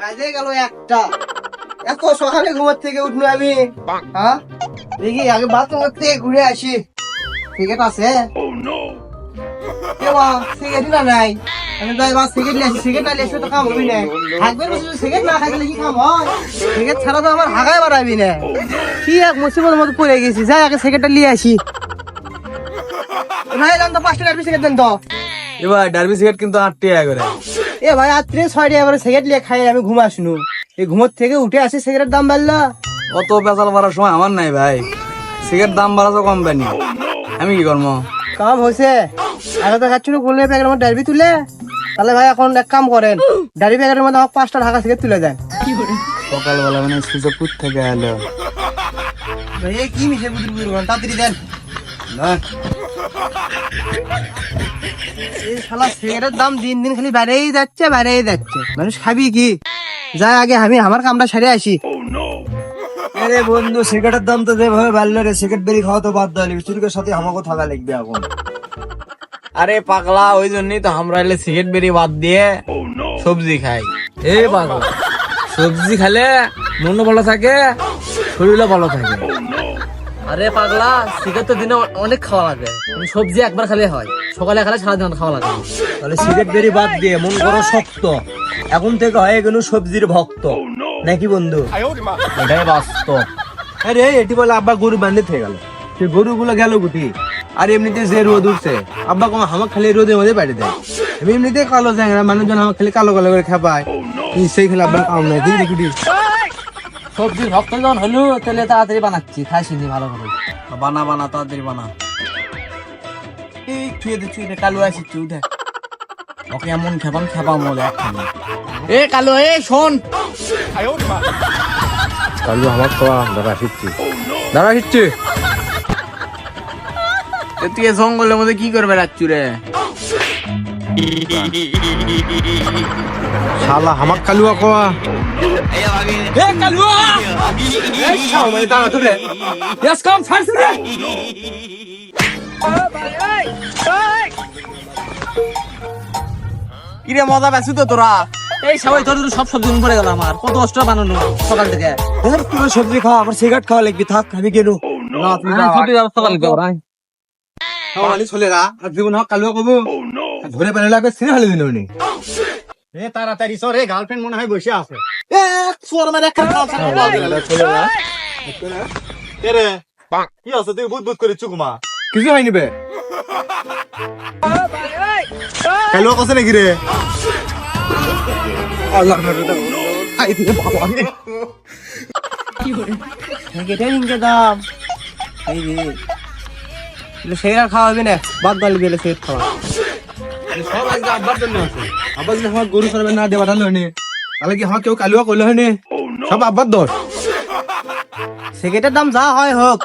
বাজে গেল একটা। এত সকালে ঘুমার থেকে উঠল আমি। হ্যাঁ? দেখি, আগে বাথরুম থেকে ঘুরে আসি। সিগারেট আছে? তো এবার সিগারেট নিয়ে আসি। সিগারেট না কি কাম হয়? সিগারেট ছাড়া তো আমার হাগায় বাড়াবি না। কি এক মুসিবতের মতো পড়ে গেছি। যাই, আগে সিগারেটটা নিয়ে আসি। ভাই দেন তো পাঁচটা ডারবি সিগারেট দেন তো। এবার ডার্বি সিগারেট কিন্তু আট টাকা করে এ ভাই রাত্রে ছয়টা এবারে সিগারেট নিয়ে খাই আমি ঘুম শুনু এই ঘুমোর থেকে উঠে আসি সিগারেট দাম বাড়লো। অত পেঁচাল মারার সময় আমার নাই ভাই। সিগারেট দাম বাড়াছো কোম্পানি। আমি কি করব? কাম হয়েছে। আগে তো খাচ্ছিল করলে প্যাকেট মধ্যে ডারবি তুলে। তাহলে ভাই এখন এক কাম করেন। ডারবি প্যাকেটের মধ্যে আমাকে পাঁচটা ঢাকা সিগারেট তুলে দেন। সকালবেলা মানে সুযোগ কুত থেকে এলো? ভাই কি মিশে বুঝুর বুঝুর তাড়াতাড়ি দেন। শালা সিগারেটের দাম দিন দিন খালি বেড়েই যাচ্ছে বেড়েই যাচ্ছে। মানুষ খাবি কি? যাই আগে আমি আমার কামটা সেরে আসি। আরে বন্ধু, সিগারেটের দাম তো যেভাবে বাড়লো রে, সিগারেট বেরি খাওয়া তো বাদ দিলি চুরিকের সাথে আমাকে থাকা লাগবে এখন। আরে পাগলা, ওই জন্যই তো আমরা এলে সিগারেট বেরি বাদ দিয়ে সবজি খাই। এ পাগলা, সবজি খেলে মনও ভালো থাকে, শরীরও ভালো থাকে। আরে পাগলা, সিগারেট তো দিনে অনেক খাওয়া লাগে। সবজি একবার খেলে হয়। সকালে খেলে সারাদিন খাওয়া লাগে। তাহলে সিগারেট বেরি বাদ দিয়ে মন করো শক্ত। এখন থেকে হয়ে গেল সবজির ভক্ত। নাকি বন্ধু? এটাই বাস্তব। আরে, এটি বলে আব্বা গরু বান্ধে থেকে গেল। সে গরু গুলো গুটি আর এমনিতে যে রোদ উঠছে, আব্বা কম হামাক খালি রোদের মধ্যে পাঠিয়ে দেয়। আমি এমনিতে কালো চ্যাংরা মানুষজন আমার খালি কালো কালো করে খেপায় সেই খেলে আব্বা কাম নাই দিদি কুটি সবজির ভক্ত যখন হলো তাহলে তাড়াতাড়ি বানাচ্ছি খাইছিনি ভালো করে। বানা বানা তাড়াতাড়ি বানা। এই ছুঁয়ে দে ছুঁয়ে দে কালো আসি চু দেখ ওকে এমন খেপাম খেপাম বলে একখানে এ কালো এ শোন। কালু আমার খাওয়া দাঁড়া শিখছি দাঁড়া শিখছি তুই এ জঙ্গলের মধ্যে কি করবে রাচ্ছু রে শালা হামাক কালুয়া কোয়া এ কালুয়া এ শালা দাঁড়া তুই রে ইয়াস কাম ফাইস রে কিরে মজা পাইছিস তো তোরা এই সবাই তোর সব সবজি পড়ে গেল আমার কত কষ্ট বানানো সকাল থেকে ধর তুই সবজি খাওয়া আবার সিগারেট খাওয়া লাগবি থাক আমি কেন না তুই সবজি ব্যবস্থা করে দেবো খাওয়ালি চলে গা আর জীবন হোক কালুয়া কবু ধরে পেলে লাগবে ছিঁড়ে ফেলে দিল উনি। এ তাড়াতাড়ি সর এ গার্লফ্রেন্ড মনে হয় বসে আছে। এ সর মানে তেরে পাক কি আছে? তুই বুধ বুধ করে চুকমা কিছু হয়নি বে। কালো কছে নাকি রে? আল্লাহ আই দিয়ে বাবা কি করে কেটে নিনকে দাম? এই রে সিগারেট খাওয়াবি না বাদ গালি বেলে সিগারেট খাওয়া সব আজকে আব্বার জন্য আছে। আব্বা যদি আমার গরু সরবে না দেওয়া তাহলে হয়নি। তাহলে কি আমার কেউ কালুয়া করলে হয়নি? সব আব্বার দোষ। সিগারেটের দাম যা হয় হোক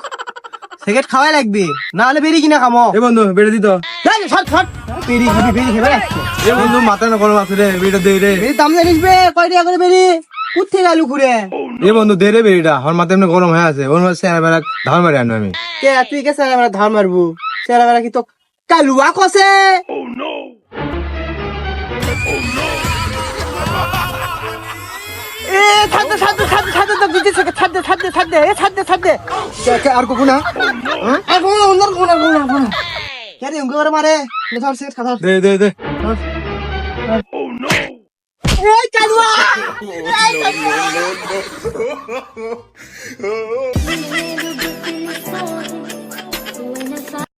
সিগারেট খাওয়াই লাগবে। না হলে বেরি কিনা খামো। এ বন্ধু বেড়ে দিত এই যে, শট শট বেরি খাবি বেরি খাবে রাখছে এ বন্ধু মাথা না গরম আছে রে বেড়ে দে রে। বেরি দাম জানিস বে? কয় টাকা করে বেরি? কুত্তে আলু ঘুরে এ বন্ধু দে রে বেড়িটা। আমার মাথা এমনি গরম হয়ে আছে। ওর বেড়া মারি আনো আমি। কে তুই কে সেরা বেড়া ধার মারবু? সেরা বেড়া কি তো কালুয়া কসে এ ছাড়তে ছাড়তে ছাড়তে ছাড়তে তো দিতে ছাড়তে ছাড়তে ছাড়তে এ ছাড়তে ছাড়তে। আর কখন? না আর কোন অন্য কোন কোন কোন কে রে উঙ্গে মারে? নে ধর সিগারেট খা ধর দে দে। দে এই কালুয়া এই কালুয়া